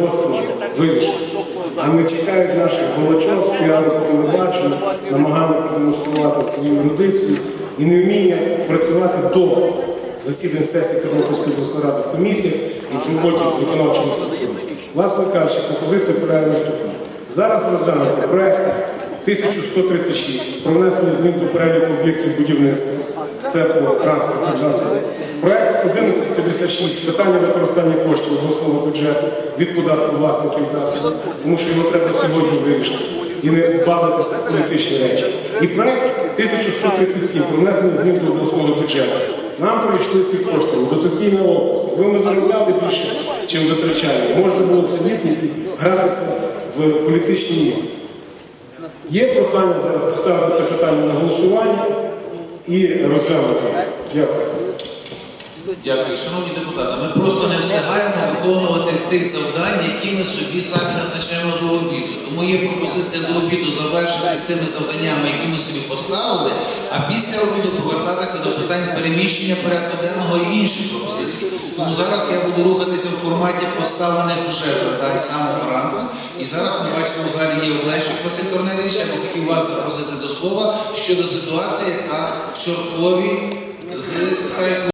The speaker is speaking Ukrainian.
гостро вирішити. А не чекають наших балачок, піарів по телебаченню, намагання продемонструвати свою юридицію і не вміння працювати до засідань сесії Тернопільської обласної ради в комісіях і в роботі з виконавчими структурами. Власне кажучи, пропозиція полягає наступна. Зараз розглянути проект 1136 про внесення змін до переліку об'єктів будівництва. Це по транспортних засобах. Проект 1156 питання використання коштів обласного бюджету від податку власників засобів, тому що його треба сьогодні вирішити і не бавитися в політичні речі. І проект 1137 про внесення змін до обласного бюджету. Нам прийшли ці кошти в дотаційна область. Якби ми заробляли більше, чим витрачаємо, можна було б сидіти і гратися в політичні ігри. Є прохання зараз поставити це питання на голосування і розглянути. Дякую. Дякую, шановні депутати. Ми просто не встигаємо виконувати тих завдань, які ми собі самі назначаємо до обіду. Тому є пропозиція до обіду завершити з тими завданнями, які ми собі поставили, а після обіду повертатися до питань переміщення порядку денного і інших пропозицій. Тому зараз я буду рухатися в форматі поставлених вже завдань самого ранку. І зараз ми бачимо в залі є Олещик Василь Корнелович. Я би хотів вас запросити до слова щодо ситуації, яка в Чоркові з Старою